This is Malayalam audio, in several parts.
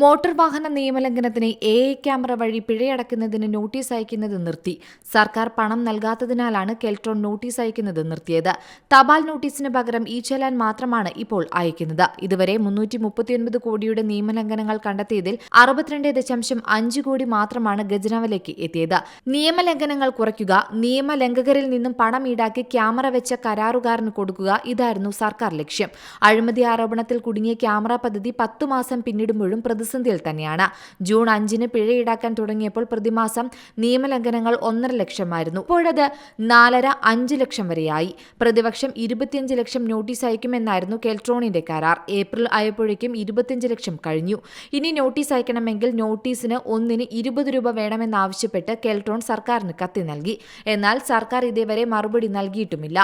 മോട്ടോർ വാഹന നിയമലംഘനത്തിന് എ ഐ ക്യാമറ വഴി പിഴയടക്കുന്നതിന് നോട്ടീസ് അയക്കുന്നത് നിർത്തി. സർക്കാർ പണം നൽകാത്തതിനാലാണ് കെൽട്രോൺ നോട്ടീസ് അയക്കുന്നത് നിർത്തിയത്. തപാൽ നോട്ടീസിന് പകരം ഇ ചെലാൻ മാത്രമാണ് ഇപ്പോൾ അയക്കുന്നത്. ഇതുവരെ മുന്നൂറ്റി മുപ്പത്തിയൊൻപത് കോടിയുടെ നിയമലംഘനങ്ങൾ കണ്ടെത്തിയതിൽ അറുപത്തിരണ്ട് ദശാംശം അഞ്ച് കോടി മാത്രമാണ് ഖജനാവിലേക്ക് എത്തിയത്. നിയമലംഘനങ്ങൾ കുറയ്ക്കുക നിയമലംഘകരിൽ നിന്നും പണം ഈടാക്കി ക്യാമറ വെച്ച കരാറുകാരന് കൊടുക്കുക ഇതായിരുന്നു സർക്കാർ ലക്ഷ്യം. അഴിമതി ആരോപണത്തിൽ കുടുങ്ങിയ ക്യാമറ പദ്ധതി പത്തു മാസം പിന്നിടുമ്പോഴും പ്രതിസന്ധിയിൽ തന്നെയാണ് ജൂൺ അഞ്ചിന് പിഴ ഈടാക്കാൻ തുടങ്ങിയപ്പോൾ പ്രതിമാസം നിയമലംഘനങ്ങൾ ഒന്നര ലക്ഷമായിരുന്നു. ഇപ്പോഴത് നാലര അഞ്ച് ലക്ഷം വരെയായി. പ്രതിപക്ഷം ഇരുപത്തിയഞ്ച് ലക്ഷം നോട്ടീസ് അയക്കുമെന്നായിരുന്നു കെൽട്രോണിന്റെ കരാർ. ഏപ്രിൽ ആയപ്പോഴേക്കും ഇരുപത്തിയഞ്ച് ലക്ഷം കഴിഞ്ഞു. ഇനി നോട്ടീസ് അയക്കണമെങ്കിൽ നോട്ടീസിന് ഒന്നിന് ഇരുപത് രൂപ വേണമെന്നാവശ്യപ്പെട്ട് കെൽട്രോൺ സർക്കാരിന് കത്തി നൽകി. എന്നാൽ സർക്കാർ ഇതേവരെ മറുപടി നൽകിയിട്ടുമില്ല.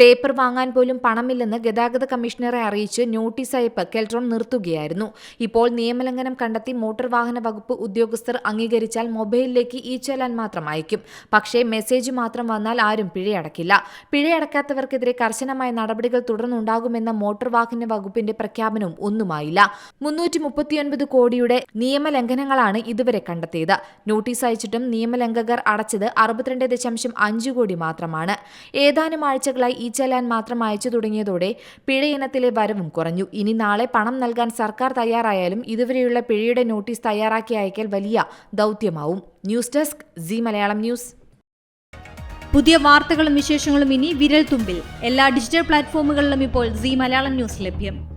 പേപ്പർ വാങ്ങാൻ പോലും പണമില്ലെന്ന് ഗതാഗത കമ്മീഷണറെ അറിയിച്ച് നോട്ടീസ് അയപ്പ് കെൽട്രോൺ നിർത്തുകയായിരുന്നു. ഇപ്പോൾ നിയമലംഘനം കണ്ടെത്തി മോട്ടോർ വാഹന വകുപ്പ് ഉദ്യോഗസ്ഥർ അംഗീകരിച്ചാൽ മൊബൈലിലേക്ക് ഈ ചലാൻ മാത്രം അയക്കും. പക്ഷേ മെസ്സേജ് മാത്രം വന്നാൽ ആരും പിഴയടക്കില്ല. പിഴയടക്കാത്തവർക്കെതിരെ കർശനമായ നടപടികൾ തുടർന്നുണ്ടാകുമെന്ന മോട്ടോർ വാഹന വകുപ്പിന്റെ പ്രഖ്യാപനവും ഒന്നുമായില്ല. മുന്നൂറ്റി മുപ്പത്തിയൊൻപത് കോടിയുടെ നിയമലംഘനങ്ങളാണ് ഇതുവരെ കണ്ടെത്തിയത്. നോട്ടീസ് അയച്ചിട്ടും നിയമലംഘകർ അടച്ചത് അറുപത്തിരണ്ട് ദശാംശം അഞ്ച് കോടി മാത്രമാണ്. ഏതാനും ആഴ്ചകളായി ഈ ചലാൻ മാത്രം അയച്ചു തുടങ്ങിയതോടെ പിഴ ഇനത്തിലെ വരവും കുറഞ്ഞു. ഇനി നാളെ പണം നൽകാൻ സർക്കാർ തയ്യാറായാലും ഇതുവരെയുള്ള പിഴയുടെ നോട്ടീസ് തയ്യാറാക്കി അയക്കൽ വലിയ ദൗത്യമാവും. News desk Zee Malayalam news. പുതിയ വാർത്തകളും വിശേഷങ്ങളും ഇനി വിരൽ തുമ്പിൽ എല്ലാ ഡിജിറ്റൽ പ്ലാറ്റ്ഫോമുകളിലും ഇപ്പോൾ സി മലയാളം ന്യൂസ് ലഭ്യം.